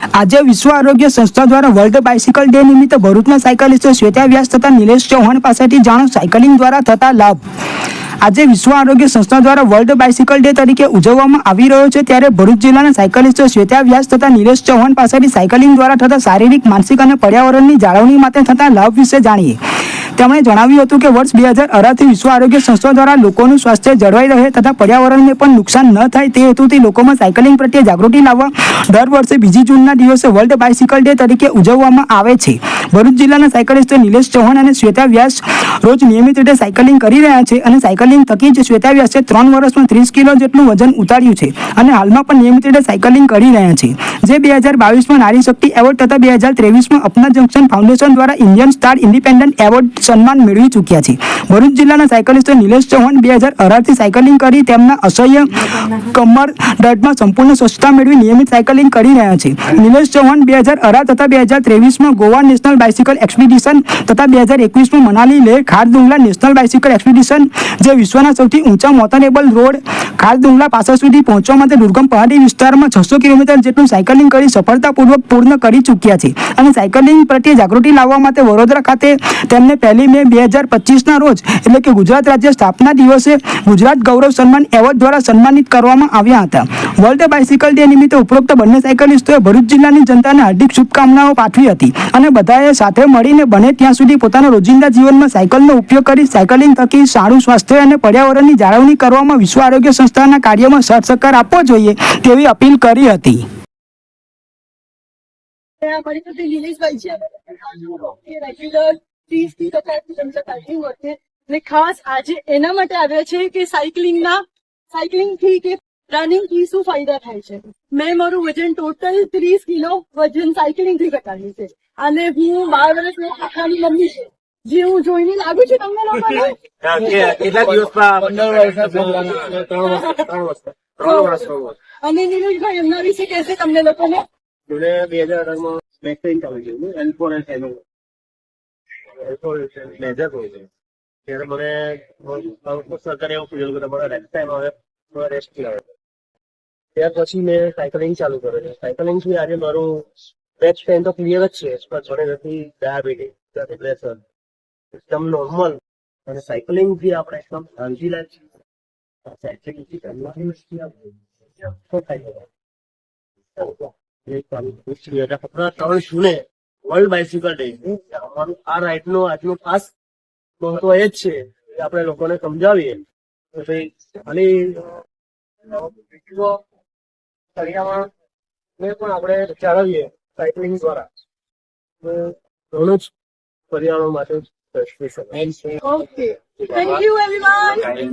આજે વિશ્વ આરોગ્ય સંસ્થા દ્વારા વર્લ્ડ બાઇસિકલ ડે નિમિત્તે ભરૂચના સાયકલિસ્ટો શ્વેતા વ્યાસ તથા નિલેશ ચૌહાણ પાસેથી જાણો સાયકલિંગ દ્વારા થતા લાભ. આજે વિશ્વ આરોગ્ય સંસ્થા દ્વારા વર્લ્ડ બાઇસિકલ ડે તરીકે ઉજવવામાં આવી રહ્યો છે ત્યારે ભરૂચ જિલ્લાના સાયકલિસ્ટો શ્વેતા વ્યાસ તથા નિલેશ ચૌહાણ પાસેથી સાયકલિંગ દ્વારા થતા શારીરિક, માનસિક અને પર્યાવરણની જાળવણી માટે થતા લાભ વિશે જાણીએ. તેમણે જણાવ્યું હતું કે વર્ષ બે હજાર અઢારથી વિશ્વ આરોગ્ય સંસ્થા દ્વારા લોકોનું સ્વાસ્થ્ય જળવાઈ રહે તથા પર્યાવરણને પણ નુકસાન ન થાય તે હેતુથી લોકોમાં સાયકલિંગ પ્રત્યે જાગૃતિ લાવવા દર વર્ષે બીજી જૂનના દિવસે વર્લ્ડ બાઇસિકલ ડે તરીકે ઉજવવામાં આવે છે. ભરૂચ જિલ્લાના સાયકલિસ્ટ નિલેશ ચૌહાણ અને શ્વેતા વ્યાસ રોજ નિયમિત રીતે સાયકલિંગ કરી રહ્યા છે અને સાયકલિંગ થકી જ શ્વેતા વ્યાસે ત્રણ વર્ષમાં ત્રીસ કિલો જેટલું વજન ઉતાર્યું છે અને હાલમાં પણ નિયમિત રીતે સાયકલિંગ કરી રહ્યા છે. જે બે હજાર બાવીસમાં નારી શક્તિ એવોર્ડ તથા બે હજાર ત્રેવીસમાં અપના જંકશન ફાઉન્ડેશન દ્વારા ઇન્ડિયન સ્ટાર ઇન્ડિપેન્ડન્ટ એવોર્ડ સન્માન મેળવી ચૂક્યા છે. ભરૂચ જિલ્લાના સાયકલિસ્ટ નિલેશ ચૌહાણ બે હજાર અઢારથી સાયકલિંગ કરી તેમના અસહ્ય કમર દર્દમાં સંપૂર્ણ સ્વચ્છતા મેળવી નિયમિત સાયકલિંગ કરી રહ્યા છે. નિલેશ ચૌહાણ બે હજાર અઢાર તથા બે હજાર ત્રેવીસમાં ગોવા નેશનલ બાઇસિકલ એક્સપિડિશન તથા બે હજાર એકવીસમાં Manali Leh Khardungla national bicycle expedition, જે વિશ્વના સૌથી ઊંચા મોટરેબલ રોડ ખારદુંગલા પાસા સુધી પહોંચવા માટે દુર્ગમ પહાડી વિસ્તારમાં છસો કિલોમીટર જેટલું સાયકલિંગ કરી સફળતાપૂર્વક પૂર્ણ કરી ચૂક્યા છે. અને સાયકલિંગ પ્રત્યે જાગૃતિ લાવવા માટે વડોદરા ખાતે તેમને પહેલી મે બે હજાર પચીસના રોજ, એટલે કે ગુજરાત રાજ્ય સ્થાપના દિવસે ગુજરાત ગૌરવ સન્માન એવોર્ડ દ્વારા સન્માનિત કરવામાં આવ્યા હતા. વર્લ્ડ બાઇસિકલ ડે નિમિત્તે ઉપરોક્ત બંને સાયકલિસ્ટોએ ભરૂચ જિલ્લાની જનતાને હાર્દિક શુભકામનાઓ પાઠવી હતી અને બધાએ સાથે મળીને બને ત્યાં સુધી પોતાના રોજિંદા જીવનમાં સાયકલનો ઉપયોગ કરી સાયકલિંગ થકી સારું સ્વાસ્થ્ય અને પર્યાવરણની જાળવણી કરવામાં વિશ્વ આરોગ્ય સંસ્થાના કાર્યમાં સરસકાર આપવો જોઈએ તેવી અપીલ કરી હતી. અમારી સાથે નિલેશભાઈ છે. રેગ્યુલર ત્રીસથી પચાસ કિલોમીટર વખતે અને ખાસ આજે એના માટે આવ્યા છે કે સાયકલિંગના સાયકલિંગથી કે રનિંગથી શું ફાયદા થાય છે? મેં મારું વજન ટોટલ ત્રીસ કિલો વજન સાયકલિંગથી ઘટાડ્યું છે. અને હું બાર વર્ષની આખાની મમ્મી છે. જે હું જોઈને લાગુ છું તમને લોકોને? કેટલા દિવસમાં પંદર વર્ષ ત્રણ વર્ષ ત્રણ વર્ષ ત્રણ વર્ષ ત્રણ વર્ષ અને નિલેશભાઈ એમના વિશે કહેશે તમને લોકોને? બે હજાર અઢારમાં વેક્સિન ચાલુ થયું એલ ફોર એલ મેજર હોય છે ત્યારે મને અ, સરકારે એવું કીધેલું કે તમારા નેક્સ્ટ ટાઈમ હવે થોડા રેસ્ટ લાવે ત્યાર પછી મેં સાયકલિંગ ચાલુ કર્યું છે સાયકલિંગથી આજે મારું બેક પેન તો ક્લિયર જ છે પણ જોડે નથી ડાયાબિટીસ નથી પ્રેશર એકદમ નોર્મલ અને સાયકલિંગથી આપણે એકદમ શાંતિ લાગે છે સાયકલિંગથી કરવાની વસ્તુ આપણે શું થાય છે એક તારીખ વીસ બે હજાર સત્તર ત્રણ જૂને વર્લ્ડ બાઇસિકલ ડે અમારું આ રાઇડ નો આજનો ખાસ મહત્વ એ જ છે કે આપણે લોકોને સમજાવીએ. કે ભાઈ, ખાલી ને પણ આપણે જાળવીએ સાયકલિંગ દ્વારા. ઘણું જ પર્યાવરણ માટે ઓકે થેન્ક યુ એવરીવન